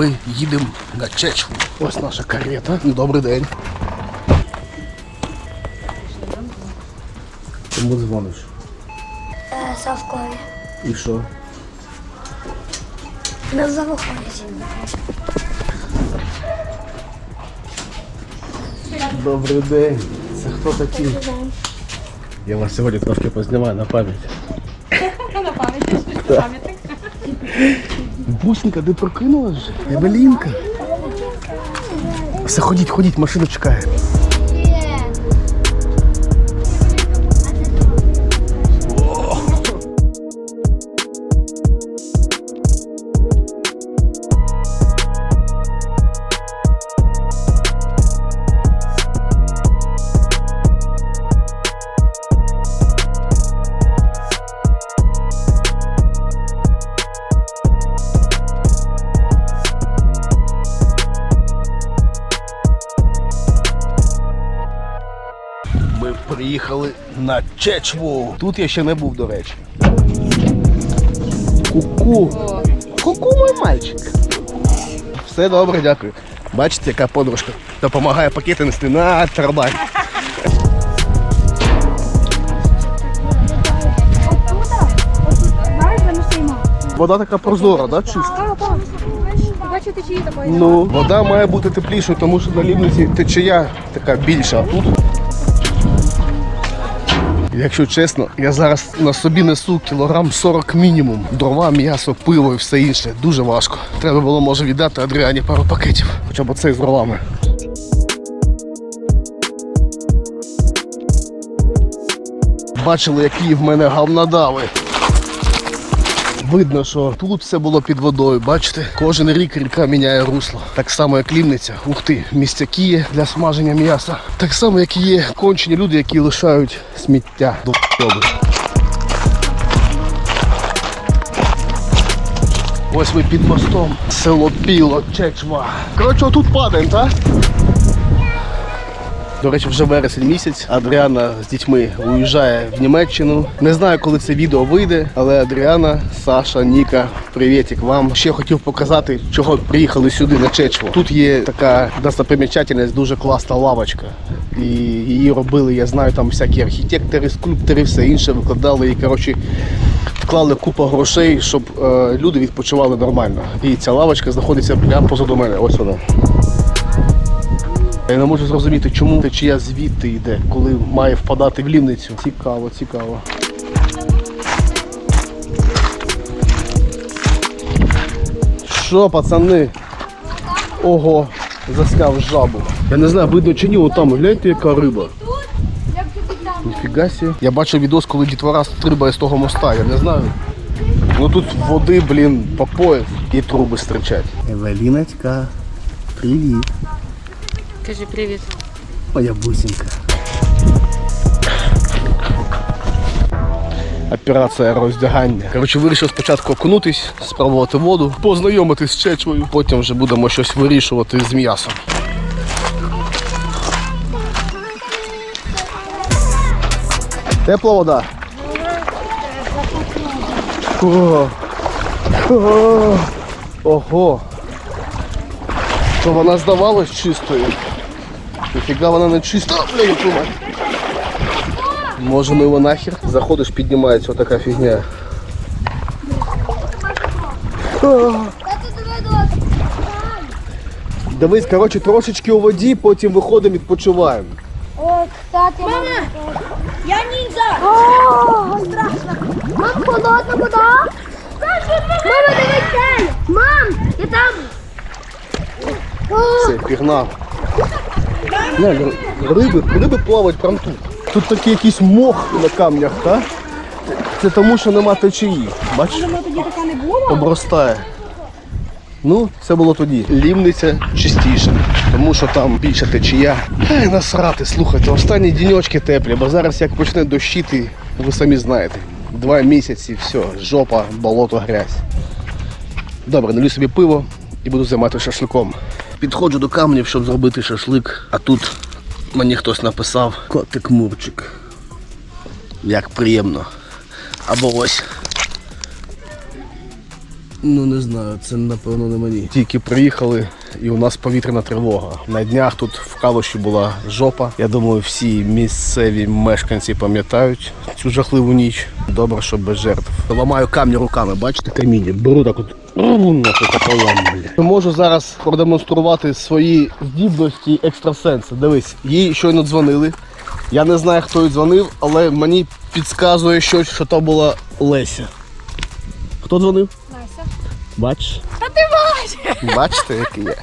Ми їдемо на Чечву. Ось наша карета. Добрий день. Кому дзвониш? Е, Савкові. І що? Не завиходять. Добрий день. Це хто такий? Я вас сьогодні трошки познімаю на пам'ять. На пам'ять, що пам'ятник. Бусенька, ти прокинулась вже? Евелінка. Все, ходіть, ходіть, машина чекає. Чечву. Тут я ще не був, до речі. Ку-ку. Ку-ку, мой мальчик. Все добре, дякую. Бачите, яка подружка допомагає пакети нести на тарабань. Вода така прозора, да, чиста? Бачите, чиї такої? Ну, вода має бути теплішою, тому що на лівниці течія така більша, а тут. Якщо чесно, я зараз на собі несу кілограм 40 мінімум. Дрова, м'ясо, пиво і все інше. Дуже важко. Треба було, може, віддати Адріані пару пакетів. Хоча б оцей з дровами. Бачили, які в мене гавнадави. Видно, що тут все було під водою. Бачите, кожен рік ріка міняє русло. Так само, як лівниця. Ух ти, місцяки є для смаження м'яса. Так само, як і є кончені люди, які лишають сміття до Ось ми під мостом. Село Піло, Чечва. Коротше, отут падаємо, так? До речі, вже вересень місяць. Адріана з дітьми уїжджає в Німеччину. Не знаю, коли це відео вийде, але Адріана, Саша, Ніка, привітик вам. Ще хотів показати, чого приїхали сюди на Чечву. Тут є така достопримічательність, дуже класна лавочка. І її робили, я знаю, там всякі архітектори, скульптори, все інше викладали і коротше. Вклали купу грошей, щоб е, люди відпочивали нормально. І ця лавочка знаходиться прямо позаду мене. Ось вона. Я не можу зрозуміти, чому течія звідти йде, коли має впадати в лівницю. Цікаво, цікаво. Що, пацани? Ого, засняв жабу. Я не знаю, видно чи ні, от там гляньте, яка риба. Ніфіга сі. Я бачив відос, коли дітвора стрибає з того моста, я не знаю. Ну тут води, блін, по пояс і труби стричать. Евеліночка, привіт. Кажи привіт. Моя бусинка. Операція роздягання. Коротше, вирішив спочатку окунутись, спробувати воду, познайомитись з чечвою, потім вже будемо щось вирішувати з м'ясом. Тепла вода. О, о, ого. То вона здавалась чистою. Ніфіга вона не чиста. Бля, я думаю. Може ну його нахер? Заходиш, піднімається отака фігня. Дивись, коротше, трошечки у воді, потім виходимо, відпочиваємо. О, кстати, мама, Я ніндзя! О, страшно. Мам, холодна вода. Мама, дивись, Мам, я там. Все, пігнав. Глянь, риби, риби плавають прямо тут. Тут такий якийсь мох на камнях, так? Це тому, що нема течії. Бачиш? Воно тоді така не було? обростає. Ну, це було тоді. Лівниця чистіша, тому що там більше течія. Ай, насрати, слухайте, останні діньочки теплі, бо зараз як почне дощити, ви самі знаєте. Два місяці, все, жопа, болото, грязь. Добре, налю собі пиво і буду займатися шашликом. Підходжу до камнів, щоб зробити шашлик, а тут мені хтось написав котик Мурчик. Як приємно. Або ось Ну не знаю, це напевно не мені. Тільки приїхали, і у нас повітряна тривога. На днях тут в Калуші була жопа. Я думаю, всі місцеві мешканці пам'ятають цю жахливу ніч. Добре, що без жертв. Ламаю камні руками, бачите каміння. Беру так от. пополам, бля. Можу зараз продемонструвати свої здібності екстрасенса. Дивись, їй щойно дзвонили. Я не знаю, хто їй дзвонив, але мені підказує щось, що то була Леся. Хто дзвонив? Бачиш? Та ти бачиш! Бачите, який я.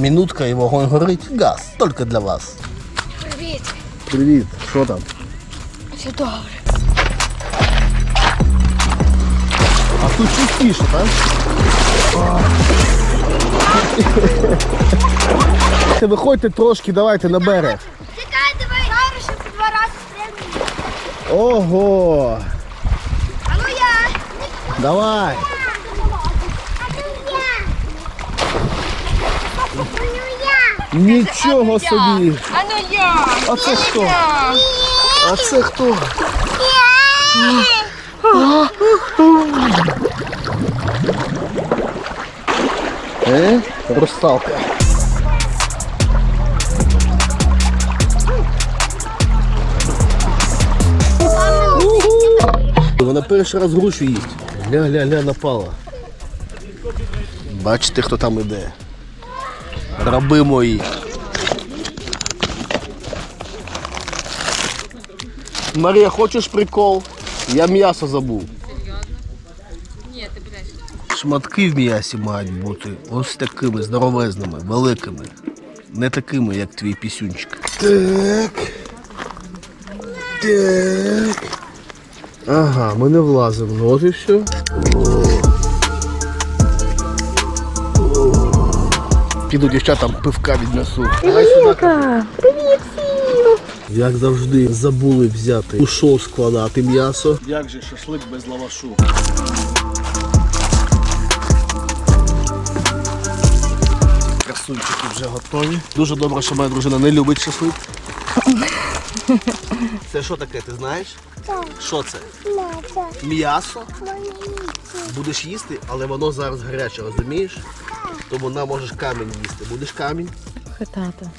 Минутка і вогонь горить. Газ. Тільки для вас. Привіт. Привіт. Що там? Все добре. А тут чистіше, так? Виходьте трошки, давайте на берег. Ого! А ну я. Давай! Нічого собі! А ну я! А це хто? А це хто? Е? Русалка. Перший раз грушу їсть. Ля-ля-ля напала. Бачите, хто там іде. Раби мої. Марія, хочеш прикол? Я м'ясо забув. Ні, ти будеш. Шматки в м'ясі мають бути ось такими здоровезними, великими. Не такими, як твій пісюнчик. Так. Так. Ага, ми не влазимо. Ну, От і все. Піду дівчатам пивка віднесу. Віка, привіт всім! Як завжди, забули взяти у шоу складати м'ясо. Як же шашлик без лавашу? Красунчики вже готові. Дуже добре, що моя дружина не любить шашлик. Це що таке, ти знаєш? Що це? М'ясо. Будеш їсти, але воно зараз гаряче, розумієш? Тому нам можеш камінь їсти. Будеш камінь? Хатата.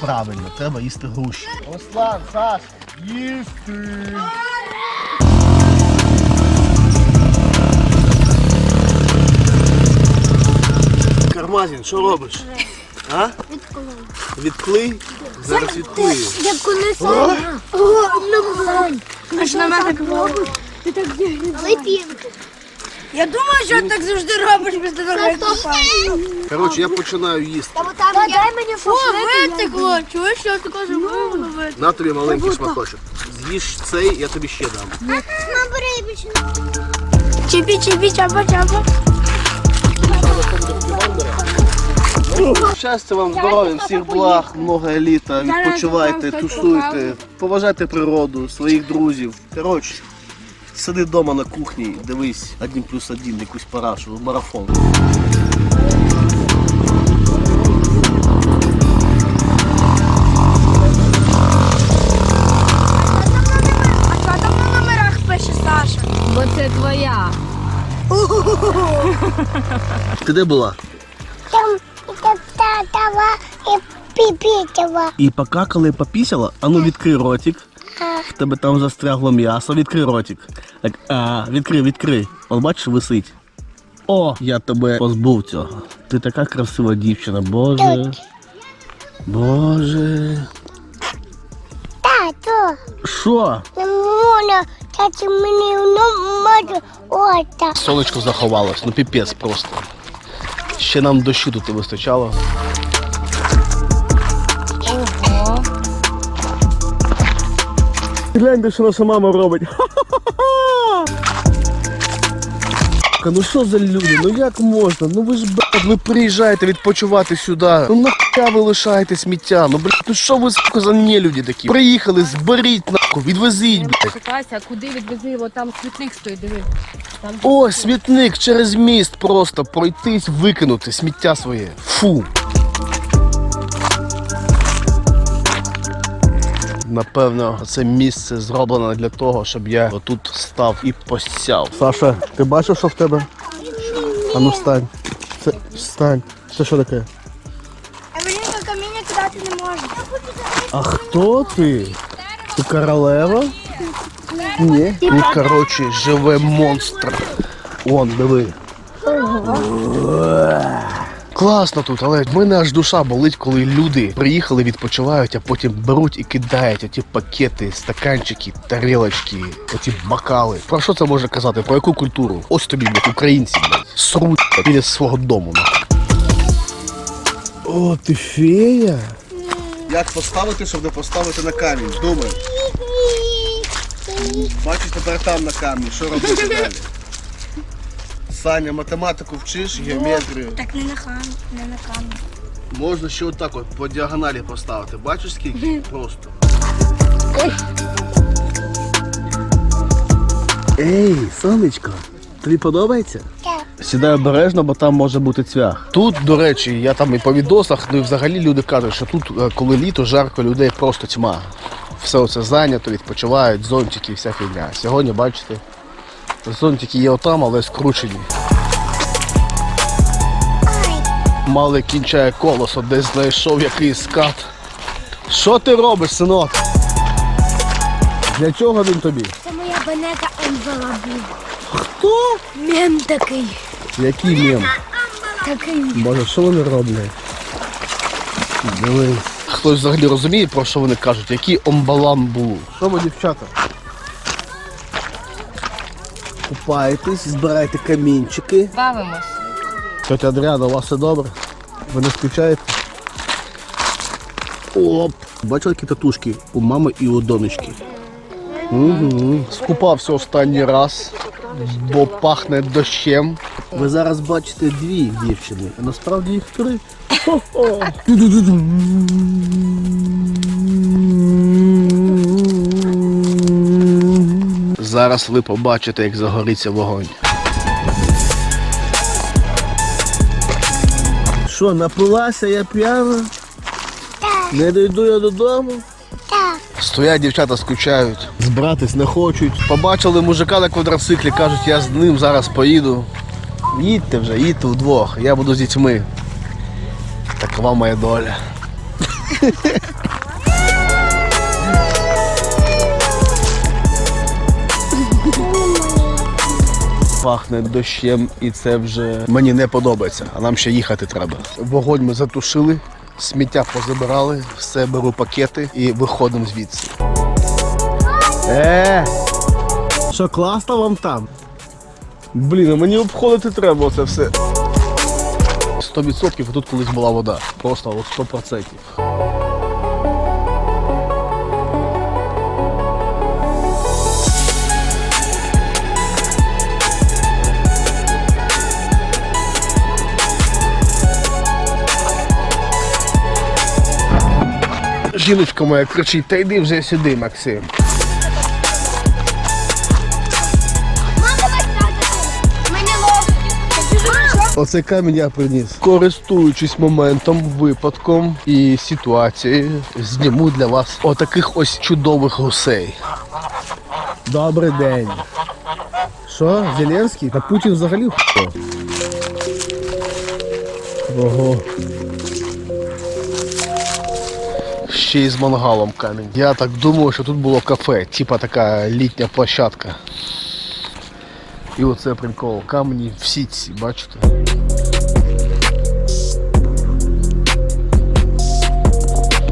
Правильно, треба їсти груші. Руслан, Саш, їсти! Кармазін, що робиш? А? Відклий? Зараз відклию. Я коли Аж на мене Ти так Липінка. Я думаю, що так завжди робиш без дороги. Коротше, я починаю їсти. Та дай мені шашлик. витекло. Чуєш, що ти кажеш? Воно витекло. На тобі маленький шматочок. З'їж цей, я тобі ще дам. Мам, бери більше. Чіпі, чіпі, чапа, чапа. Щастя вам, здоров'я, всіх благ, много еліта, відпочивайте, тусуйте, поважайте природу, своїх друзів. Коротше, сиди вдома на кухні, дивись один плюс один, якусь парашу, марафон. Бо це твоя. Ти де була? Там і покакала, і попісяла? Ану відкрий ротик. В тебе там застрягло м'ясо, відкрий ротик. Так, а, відкрий, відкрий. От бачиш, висить. О, я тебе позбув цього. Ти така красива дівчина, боже. Боже. Тато, Що? не можна, тато мені не може ота. Сонечко заховалось, ну піпець просто. Ще нам дощу тут не вистачало. Ого. Гляньте, що наша мама робить. Ну що за люди? Ну як можна? Ну ви ж блядь, ви приїжджаєте відпочивати сюди. Ну нахуя ви лишаєте сміття? Ну блядь, ну що ви сука, за нелюді такі? Приїхали, зберіть нахуй, відвезіть, блядь. Шукайся, куди відвези його, там смітник стоїть, диви. Там О, смітник через міст просто пройтись, викинути сміття своє. Фу. Напевно, це місце зроблено для того, щоб я отут став і посяв. Саша, ти бачив, що в тебе? А ну встань. Це встань. Це що таке? Евелінка каміння кидати не може. А хто ти? Ти королева? Ні. Тут, коротше, живе монстр. Он, диви. Класно тут, але в мене аж душа болить, коли люди приїхали, відпочивають, а потім беруть і кидають оті пакети, стаканчики, тарілочки, оті бокали. Про що це може казати? Про яку культуру? Ось тобі, блядь, українці, блядь, сруть біля свого дому. О, ти фея? Як поставити, щоб не поставити на камінь? Думай. Бачиш, тепер там на камні. Що робити далі? Саня, математику вчиш, геометрію. Так не на камінь, не на камінь. Можна ще отак от по діагоналі поставити. Бачиш скільки? Просто. Ей, сонечко, тобі подобається? Сідай обережно, бо там може бути цвях. Тут, до речі, я там і по відосах, ну і взагалі люди кажуть, що тут, е, коли літо, жарко, людей просто тьма. Все це зайнято, відпочивають, зонтики, вся фігня. Сьогодні, бачите, зонтики є отам, але скручені. Малий кінчає колесо, десь знайшов якийсь скат. Що ти робиш, синок? Для чого він тобі? Це моя банека Ембалабу. Хто? Мем такий. Який мем? Такий. Боже, що вони роблять? Дивись. Хтось взагалі розуміє, про що вони кажуть? Який омбаламбу? Що ви, дівчата? Купаєтесь, збираєте камінчики. Бавимось. Тетя Адріана, у вас все добре? Ви не скучаєте? Оп! Бачили які татушки у мами і у донечки? Угу. Скупався останній раз, бо пахне дощем. Ви зараз бачите дві дівчини, а насправді їх три. Хо-хо. Зараз ви побачите, як загориться вогонь. Що, напилася я п'яна? Так. Не дойду я додому. Так. Стоять дівчата скучають, збиратись не хочуть. Побачили мужика на квадроциклі, кажуть, я з ним зараз поїду. Їдьте вже, їдьте вдвох, я буду з дітьми. Такова моя доля. Пахне дощем і це вже мені не подобається, а нам ще їхати треба. Вогонь ми затушили, сміття позабирали, все беру пакети і виходимо звідси. Е! Що класно вам там? Блін, а мені обходити треба це все. 100% тут колись була вода. Просто от 100%. Жіночка моя кричить, та йди вже сюди, Максим. Оцей камінь я приніс. Користуючись моментом, випадком і ситуацією, зніму для вас отаких ось чудових гусей. Добрий день. Що, Зеленський? Та Путін взагалі хто? Ого. Ще й з мангалом камінь. Я так думаю, що тут було кафе, типа така літня площадка. І оце прикол. Камені в сітці, бачите?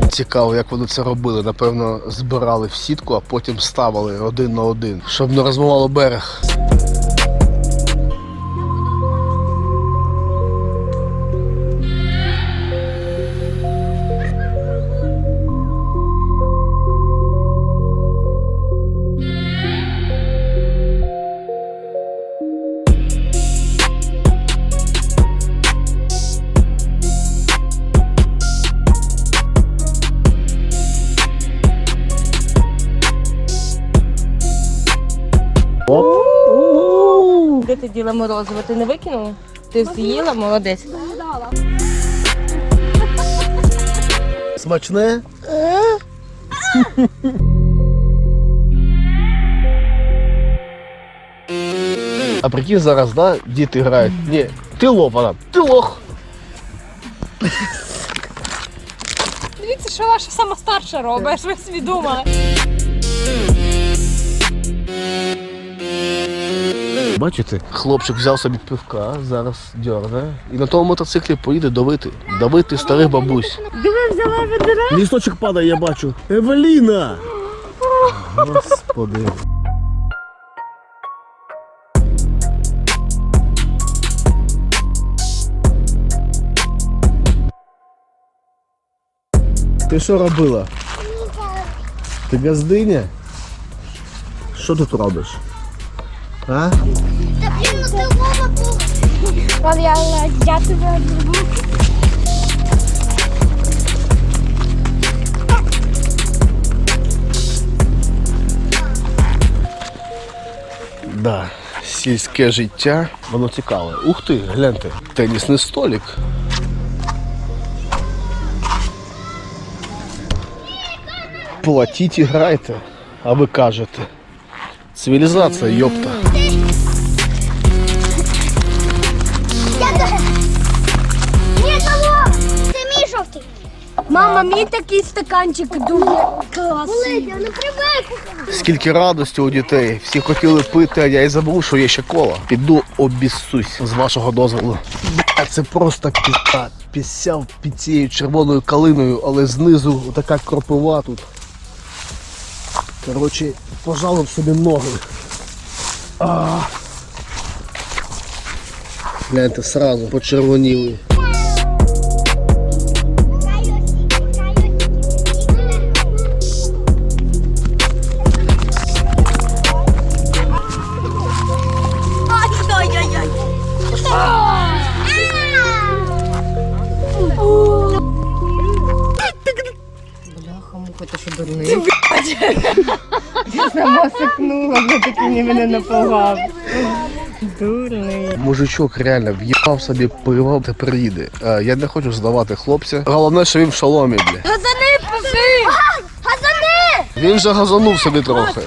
Цікаво, як вони це робили. Напевно, збирали в сітку, а потім ставили один на один, щоб не розмивало берег. Де ти діла морозиво? Ти не викинула? Ти з'їла, молодець. Смачне? А прикинь зараз, да, діти грають. Ні, ти лох, вона, ти лох. Дивіться, що ваша сама старша робить, що ви собі Бачите? Хлопчик взяв собі пивка, зараз дьорне. І на тому мотоциклі поїде давити. Давити старих бабусь. Диви, взяла ведра. Лісточок падає, я бачу. Евеліна! Господи. Ти що робила? Ти газдиня? Що тут робиш? А? От я, тебе. Да, сільське життя, воно цікаве. Ух ти, гляньте, тенісний столик. Платіть і грайте, а ви кажете. Цивілізація, йопта. Мама, мій такий стаканчик дуже класний. Не. Скільки радості у дітей. Всі хотіли пити, а я й забув, що є ще кола. Піду обіссусь з вашого дозволу. Бля, це просто піта. Пісяв під цією червоною калиною, але знизу така кропива тут. Коротше, пожалуй собі ноги. А. Гляньте, сразу почервоніли. Не мене напугав. Дурний. Мужичок реально в'їхав собі пиво, тепер їде. Е, Я не хочу здавати хлопця. Головне, що він в шоломі, бля. Газани, пиши! Газани! Він же газанув собі трохи.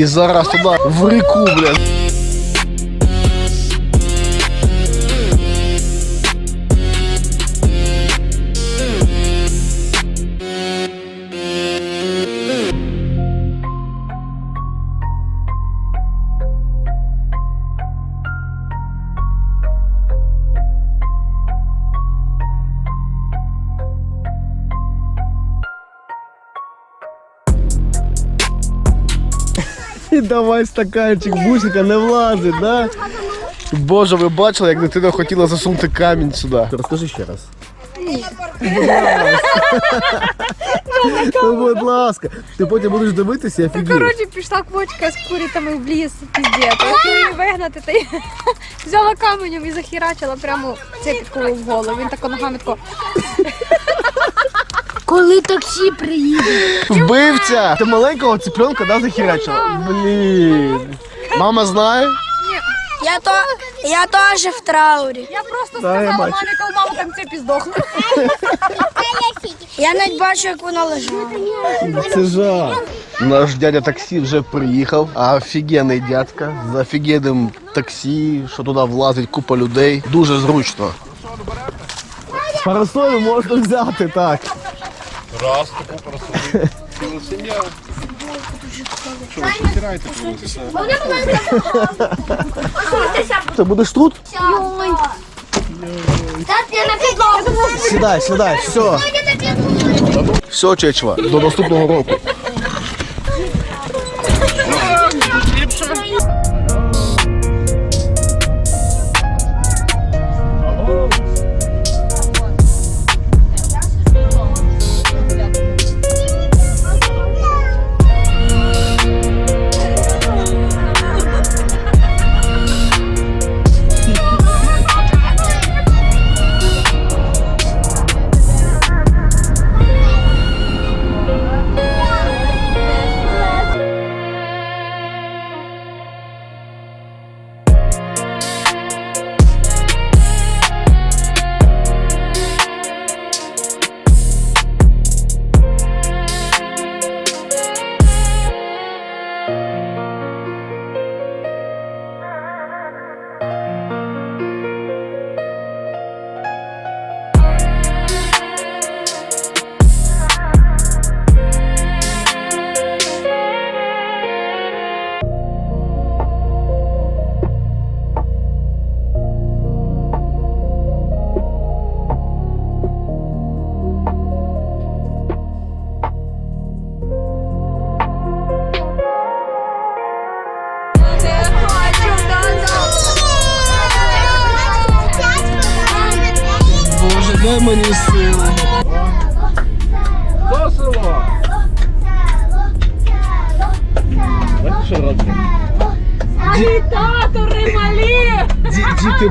І зараз туди в реку, бля. Давай стаканчик, бусика не влазить, да? Боже, ви бачили, як дитина хотіла засунути камінь сюди. Розкажи ще раз. Ну, будь ласка, ти потім будеш дивитися і офігієш. Коротше, пішла квочка з курітами в ліс, хотіла її вигнати, та й взяла каменем і захірачила прямо цепітку в голову. Він тако ногами тако. Коли таксі приїде? Вбивця! Ти маленького цыпленка, да, захерачила? Блін. Мама знає? Я то я теж в траурі. Я просто Да, я сказала бачу. мамі, коли мама там цепі здохла. Я навіть бачу, як вона лежала. Це жах. Наш дядя таксі вже приїхав, а офігенний дядька з офігенним таксі, що туди влазить купа людей. Дуже зручно. Парасолю можна взяти, так. Раз, таку красу. Ціла сім'я. Що, ви стираєте колись? Ти будеш тут? На підлогу. Сідай, сідай, все. Все, Чечва, до наступного року.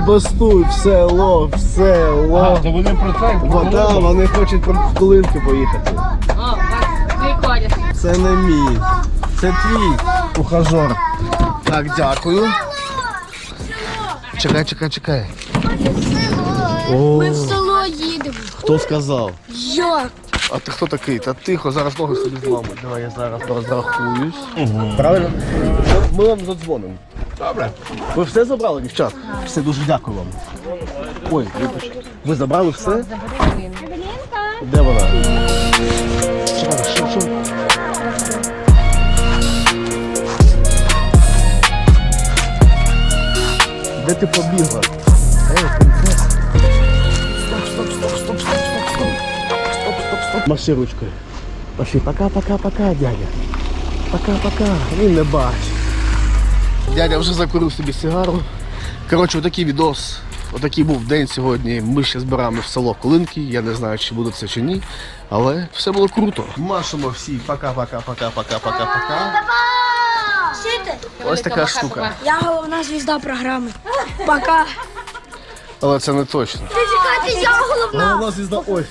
Ді- Діти бастують в село, в А, село. то вони про це. Вода, вони хочуть в Колинки поїхати. О, приходять. Це не мій. Це твій ухажор. Так, дякую. Чекай, чекай, чекай. О, Ми в село їдемо. хто сказав? Як? А ти хто такий? Та тихо, зараз ноги собі зламать. Давай я зараз розрахуюсь. Правильно? Ми вам задзвонимо. Добре. Ви все забрали, дівчат? Все дуже дякую вам. Ой, вибач. Ви забрали все? Де вона? Що, що, що? Де ти побігла? Стоп, стоп, стоп, стоп, стоп, стоп, стоп. Стоп, стоп, стоп. Маши ручкою. Пошли, пока-пока-пока, дядя. Пока-пока. Він не бачить. Дядя вже закурив собі сигару. Коротше, отакий відос. Отакий був день сьогодні. Ми ще збираємо в село Колинки. Я не знаю, чи буде це чи ні. Але все було круто. Машемо всі. Пока-пока-пока-пока-пока-пока. Ось така штука. Я головна звізда програми. Пока. Але це не точно. Ти чекайте, я головна. Головна звізда ось.